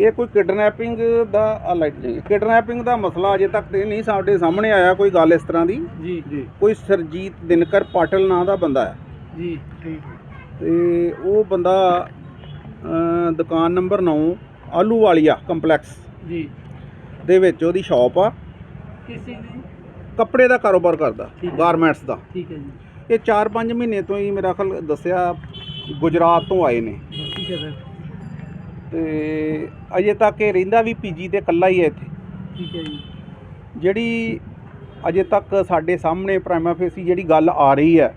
ਇਹ ਕੋਈ ਕਿਡਨੈਪਿੰਗ ਦਾ ਅਲਾਈਟ ਨਹੀਂ ਕਿਡਨੈਪਿੰਗ ਦਾ ਮਸਲਾ ਅਜੇ ਤੱਕ ਤੇ ਨਹੀਂ ਸਾਡੇ ਸਾਹਮਣੇ ਆਇਆ ਕੋਈ ਗੱਲ ਇਸ ਤਰ੍ਹਾਂ ਦੀ। ਜੀ ਜੀ। ਕੋਈ ਸਰਜੀਤ ਦਿਨਕਰ ਪਾਟਲ ਨਾਂ ਦਾ ਬੰਦਾ ਹੈ। ਜੀ ਠੀਕ ਤੇ ਉਹ ਬੰਦਾ ਅ, ਦੁਕਾਨ ਨੰਬਰ 9 ਆਲੂ ਵਾਲੀਆ ਕੰਪਲੈਕਸ ਜੀ। ਦੇ ਵਿੱਚ ਉਹਦੀ ਸ਼ਾਪ ਆ। ਕਿਸ ਚੀਜ਼ ਦੀ? ਕੱਪੜੇ ਦਾ ਕਾਰੋਬਾਰ ਕਰਦਾ। ਗਾਰਮੈਂਟਸ ਦਾ। ਠੀਕ ਹੈ ਜੀ। ਇਹ 4-5 ਮਹੀਨੇ ਤੋਂ ਹੀ ਮੇਰਾ ਖਿਆਲ ਦੱਸਿਆ ਗੁਜਰਾਤ ਤੋਂ ਆਏ ਨੇ। ਠੀਕ ਹੈ ਸਰ। ਤੇ ਅਜੇ ਤੱਕ ਇਹ ਰਹਿੰਦਾ ਵੀ ਪੀਜੀ ਤੇ ਇਕੱਲਾ ਹੀ ਹੈ ਇੱਥੇ। ਠੀਕ ਹੈ ਜੀ। ਜਿਹੜੀ ਅਜੇ ਤੱਕ ਸਾਡੇ ਸਾਹਮਣੇ ਪ੍ਰਾਈਮਾ ਫੇਸੀ ਜਿਹੜੀ ਗੱਲ ਆ ਰਹੀ ਹੈ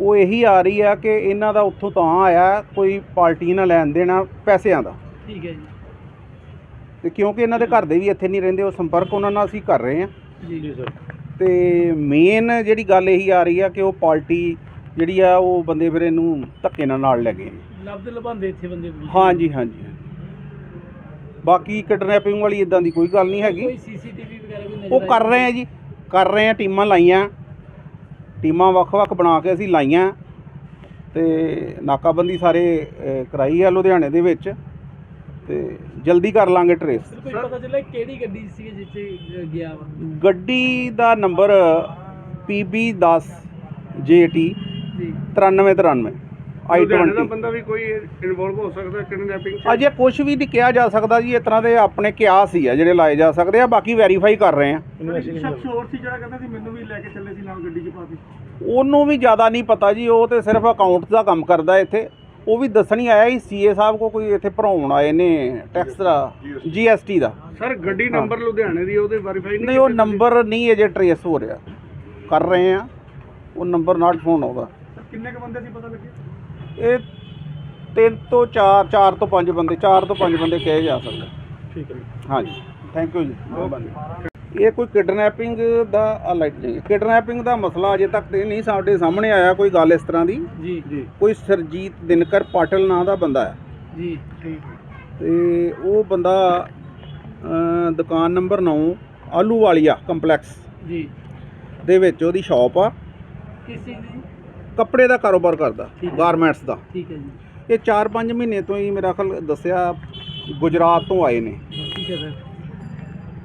ਉਹ ਇਹੀ ਆ ਰਹੀ ਹੈ ਕਿ ਇਹਨਾਂ ਦਾ ਉੱਥੋਂ ਤਾਂ ਆਇਆ ਕੋਈ ਪਾਰਟੀ ਨਾਲ ਲੈਣ ਦੇਣਾ ਪੈਸਿਆਂ ਦਾ। ਠੀਕ ਹੈ ਜੀ। ਤੇ ਕਿਉਂਕਿ ਇਹਨਾਂ ਦੇ ਘਰ ਦੇ ਵੀ ਇੱਥੇ ਨਹੀਂ ਰਹਿੰਦੇ ਉਹ ਸੰਪਰਕ ਉਹਨਾਂ ਨਾਲ ਅਸੀਂ ਕਰ ਰਹੇ ਹਾਂ। ਜੀ। ਜੀ ਸਰ। ਤੇ ਮੇਨ ਜਿਹੜੀ ਗੱਲ ਇਹੀ ਆ ਰਹੀ ਆ ਕਿ ਉਹ ਪਾਰਟੀ ਜਿਹੜੀ ਆ ਉਹ ਬੰਦੇ ਫਿਰ ਇਹਨੂੰ ਧੱਕੇ ਨਾਲ ਨਾਲ ਲੈ ਗਏ ਨੇ। ਲੱਭਦੇ ਲਭਾਉਂਦੇ ਇੱਥੇ ਬੰਦੇ ਹਾਂਜੀ ਹਾਂਜੀ। ਬਾਕੀ ਕਿਡਨੈਪਿੰਗ ਵਾਲੀ ਇਦਾਂ ਦੀ ਕੋਈ ਗੱਲ ਨਹੀਂ ਹੈਗੀ। ਕੋਈ ਸੀਸੀਟੀਵੀ ਵਗੈਰਾ ਵੀ ਨਜ਼ਰ ਉਹ ਕਰ ਰਹੇ ਆ ਜੀ ਕਰ ਰਹੇ ਆ ਟੀਮਾਂ ਲਾਈਆਂ। ਟੀਮਾਂ ਵੱਖ-ਵੱਖ ਬਣਾ ਕੇ ਅਸੀਂ ਲਾਈਆਂ। ਤੇ ਨਾਕਾਬੰਦੀ ਸਾਰੇ ਅ, ਕਰਾਈ ਆ ਲੁਧਿਆਣੇ ਦੇ ਵਿੱਚ। ਤੇ ਜਲਦੀ ਕਰ ਲਾਂਗੇ ਟਰੇਸ ਸਰ ਕੋਈ ਪਤਾ ਚੱਲਿਆ ਕਿਹੜੀ ਗੱਡੀ ਸੀ ਜਿੱਥੇ ਅ, ਗਿਆ ਵਾ? ਗੱਡੀ ਦਾ ਨੰਬਰ PB10 JT ਜੀ 9393 ਲੁਧਿਆਣੇ ਦਾ I20 ਬੰਦਾ ਵੀ ਕੋਈ ਇਨਵੋਲਵ ਹੋ ਸਕਦਾ ਕਿਡਨੈਪਿੰਗ ਚ ਅਜੇ ਕੁਝ ਵੀ ਨਹੀਂ ਕਿਹਾ ਜਾ ਸਕਦਾ ਜੀ ਇਸ ਤਰ੍ਹਾਂ ਦੇ ਆਪਣੇ ਕਿਆਸ ਹੀ ਆ ਜਿਹੜੇ ਲਾਏ ਜਾ ਸਕਦੇ ਆ ਬਾਕੀ ਵੈਰੀਫਾਈ ਕਰ ਰਹੇ ਆ। ਸ਼ਖਸ ਹੋਰ ਸੀ ਜਿਹੜਾ ਕਹਿੰਦਾ ਸੀ ਮੈਨੂੰ ਵੀ ਲੈ ਕੇ ਚੱਲੇ ਸੀ ਨਾਲ ਗੱਡੀ 'ਚ ਪਾ ਕੇ। ਉਹਨੂੰ ਵੀ ਜ਼ਿਆਦਾ ਨਹੀਂ ਪਤਾ ਜੀ ਉਹ ਤੇ ਸਿਰਫ ਅਕਾਊਂਟਸ ਦਾ ਕੰਮ ਕਰਦਾ ਇੱਥੇ। ਉਹ ਵੀ ਦੱਸਣੀ ਆਇਆ ਸੀ ਸੀਏ ਸਾਹਿਬ ਕੋ ਕੋਈ ਇੱਥੇ ਭਰਾਉਣ ਆਏ ਨੇ ਟੈਕਸ ਦਾ ਜੀਐਸਟੀ ਦਾ। ਸਰ ਗੱਡੀ ਨੰਬਰ ਲੁਧਿਆਣੇ ਦੀ ਉਹਦੇ ਵੈਰੀਫਾਈ ਨਹੀਂ ਉਹ ਨੰਬਰ ਨਹੀਂ ਅਜੇ ਟਰੇਸ ਹੋ ਰਿਹਾ। ਕਰ ਰਹੇ ਆ। ਉਹ ਨੰਬਰ ਨਾਟ ਫੋਨ ਆਉਦਾ ਕਿੰਨੇ ਕ ਬੰਦੇ ਸੀ ਪਤਾ ਲੱਗੇ ਇਹ ਤਿੰਨ ਤੋਂ ਚਾਰ ਚਾਰ ਤੋਂ ਪੰਜ ਬੰਦੇ ਚਾਰ ਤੋਂ ਪੰਜ ਬੰਦੇ ਕਹੇ ਜਾ ਸਕਦੇ। ਠੀਕ ਹੈ ਹਾਂਜੀ। ਥੈਂਕ ਯੂ ਜੀ। ਮਿਹਰਬਾਨੀ ਇਹ ਕੋਈ ਕਿਡਨੈਪਿੰਗ ਦਾ ਅਲਾਈਟ ਨਹੀਂ ਕਿਡਨੈਪਿੰਗ ਦਾ ਮਸਲਾ ਅਜੇ ਤੱਕ ਤੇ ਨਹੀਂ ਸਾਡੇ ਸਾਹਮਣੇ ਆਇਆ ਕੋਈ ਗੱਲ ਇਸ ਤਰ੍ਹਾਂ ਦੀ। ਜੀ ਜੀ। ਕੋਈ ਸਰਜੀਤ ਦਿਨਕਰ ਪਾਟਲ ਨਾਂ ਦਾ ਬੰਦਾ ਹੈ। ਜੀ ਠੀਕ ਤੇ ਉਹ ਬੰਦਾ ਦੁਕਾਨ ਨੰਬਰ 9 ਆਲੂ ਵਾਲੀਆ ਕੰਪਲੈਕਸ ਜੀ। ਦੇ ਵਿੱਚ ਉਹਦੀ ਸ਼ਾਪ ਆ। ਕਿਸ ਦੀ? ਕੱਪੜੇ ਦਾ ਕਾਰੋਬਾਰ ਕਰਦਾ ਠੀਕ ਹੈ। ਗਾਰਮੈਂਟਸ ਦਾ। ਠੀਕ ਹੈ ਜੀ। ਇਹ 4-5 ਮਹੀਨੇ ਤੋਂ ਹੀ ਮੇਰਾ ਖਿਆਲ ਦੱਸਿਆ ਗੁਜਰਾਤ ਤੋਂ ਆਏ ਨੇ। ਠੀਕ ਹੈ ਸਰ।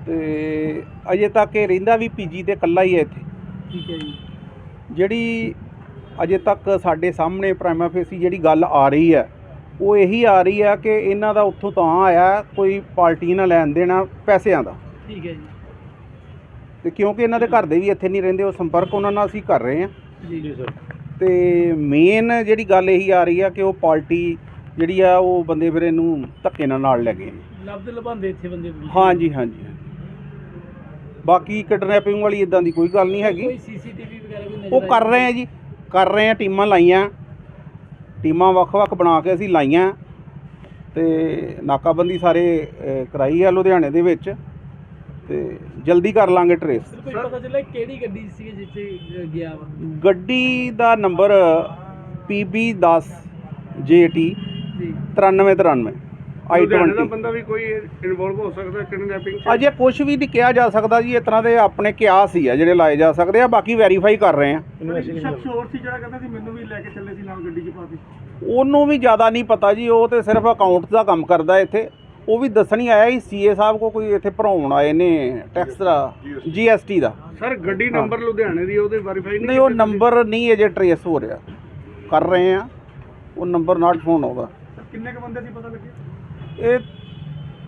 ਤੇ ਅਜੇ ਤੱਕ ਇਹ ਰਹਿੰਦਾ ਵੀ ਪੀਜੀ ਤੇ ਇਕੱਲਾ ਹੀ ਹੈ ਇੱਥੇ। ਠੀਕ ਹੈ ਜੀ। ਜਿਹੜੀ ਅਜੇ ਤੱਕ ਸਾਡੇ ਸਾਹਮਣੇ ਪ੍ਰਾਈਮਾ ਫੇਸੀ ਜਿਹੜੀ ਗੱਲ ਆ ਰਹੀ ਹੈ ਉਹ ਇਹੀ ਆ ਰਹੀ ਹੈ ਕਿ ਇਹਨਾਂ ਦਾ ਉੱਥੋਂ ਤਾਂ ਆਇਆ ਕੋਈ ਪਾਰਟੀ ਨਾਲ ਲੈਣ ਦੇਣਾ ਪੈਸਿਆਂ ਦਾ। ਠੀਕ ਹੈ ਜੀ। ਤੇ ਕਿਉਂਕਿ ਇਹਨਾਂ ਦੇ ਘਰ ਦੇ ਵੀ ਇੱਥੇ ਨਹੀਂ ਰਹਿੰਦੇ ਉਹ ਸੰਪਰਕ ਉਹਨਾਂ ਨਾਲ ਅਸੀਂ ਕਰ ਰਹੇ ਹਾਂ। ਜੀ। ਜੀ ਸਰ। ਤੇ ਮੇਨ ਜਿਹੜੀ ਗੱਲ ਇਹੀ ਆ ਰਹੀ ਆ ਕਿ ਉਹ ਪਾਰਟੀ ਜਿਹੜੀ ਆ ਉਹ ਬੰਦੇ ਫਿਰ ਇਹਨੂੰ ਧੱਕੇ ਨਾਲ ਨਾਲ ਲੈ ਗਏ ਨੇ। ਲੱਭਦੇ ਲਭਾਉਂਦੇ ਇੱਥੇ ਬੰਦੇ। ਹਾਂਜੀ ਹਾਂਜੀ ਹਾਂਜੀ। ਬਾਕੀ ਕਿਡਨੈਪਿੰਗ ਵਾਲੀ ਇਦਾਂ ਦੀ ਕੋਈ ਗੱਲ ਨਹੀਂ ਹੈਗੀ। ਕੋਈ ਸੀਸੀਟੀਵੀ ਵਗੈਰਾ ਵੀ ਨਜ਼ਰ ਉਹ ਕਰ ਰਹੇ ਆ ਜੀ ਕਰ ਰਹੇ ਆ ਟੀਮਾਂ ਲਾਈਆਂ। ਟੀਮਾਂ ਵੱਖ-ਵੱਖ ਬਣਾ ਕੇ ਅਸੀਂ ਲਾਈਆਂ। ਤੇ ਨਾਕਾਬੰਦੀ ਸਾਰੇ ਅ, ਕਰਾਈ ਆ ਲੁਧਿਆਣੇ ਦੇ ਵਿੱਚ। ਤੇ ਜਲਦੀ ਕਰ ਲਾਂਗੇ ਟਰੇਸ ਸਰ ਕੋਈ ਪਤਾ ਚੱਲਿਆ ਕਿਹੜੀ ਗੱਡੀ ਸੀ ਜਿੱਥੇ ਅ, ਗਿਆ ਵਾ? ਗੱਡੀ ਦਾ ਨੰਬਰ PB10 JT ਜੀ 9393 ਲੁਧਿਆਣੇ ਦਾ I20 ਬੰਦਾ ਵੀ ਕੋਈ ਇਨਵੋਲਵ ਹੋ ਸਕਦਾ ਕਿਡਨੈਪਿੰਗ ਚ ਅਜੇ ਕੁਝ ਵੀ ਨਹੀਂ ਕਿਹਾ ਜਾ ਸਕਦਾ ਜੀ ਇਸ ਤਰ੍ਹਾਂ ਦੇ ਆਪਣੇ ਕਿਆਸ ਹੀ ਆ ਜਿਹੜੇ ਲਾਏ ਜਾ ਸਕਦੇ ਆ ਬਾਕੀ ਵੈਰੀਫਾਈ ਕਰ ਰਹੇ ਆ। ਸ਼ਖਸ ਹੋਰ ਸੀ ਜਿਹੜਾ ਕਹਿੰਦਾ ਸੀ ਮੈਨੂੰ ਵੀ ਲੈ ਕੇ ਚੱਲੇ ਸੀ ਨਾਲ ਗੱਡੀ 'ਚ ਪਾ ਕੇ। ਉਹਨੂੰ ਵੀ ਜ਼ਿਆਦਾ ਨਹੀਂ ਪਤਾ ਜੀ ਉਹ ਤੇ ਸਿਰਫ ਅਕਾਊਂਟਸ ਦਾ ਕੰਮ ਕਰਦਾ ਇੱਥੇ। ਉਹ ਵੀ ਦੱਸਣੀ ਆਇਆ ਸੀ ਸੀਏ ਸਾਹਿਬ ਕੋ ਕੋਈ ਇੱਥੇ ਭਰਾਉਣ ਆਏ ਨੇ ਟੈਕਸ ਦਾ ਜੀਐਸਟੀ ਦਾ। ਸਰ ਗੱਡੀ ਨੰਬਰ ਲੁਧਿਆਣੇ ਦੀ ਉਹਦੇ ਵੈਰੀਫਾਈ ਨਹੀਂ ਉਹ ਨੰਬਰ ਨਹੀਂ ਅਜੇ ਟਰੇਸ ਹੋ ਰਿਹਾ। ਕਰ ਰਹੇ ਆ ਉਹ ਨੰਬਰ ਨਾਟ ਫੋਨ ਆਉਦਾ ਕਿੰਨੇ ਕ ਬੰਦੇ ਸੀ ਪਤਾ ਲੱਗੇ ਇਹ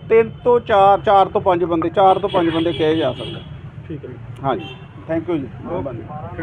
ਤਿੰਨ ਤੋਂ ਚਾਰ ਚਾਰ ਤੋਂ ਪੰਜ ਬੰਦੇ ਚਾਰ ਤੋਂ ਪੰਜ ਬੰਦੇ ਕਹੇ ਜਾ ਸਕਦੇ। ਠੀਕ ਹੈ ਹਾਂਜੀ ਥੈਂਕ ਯੂ ਜੀ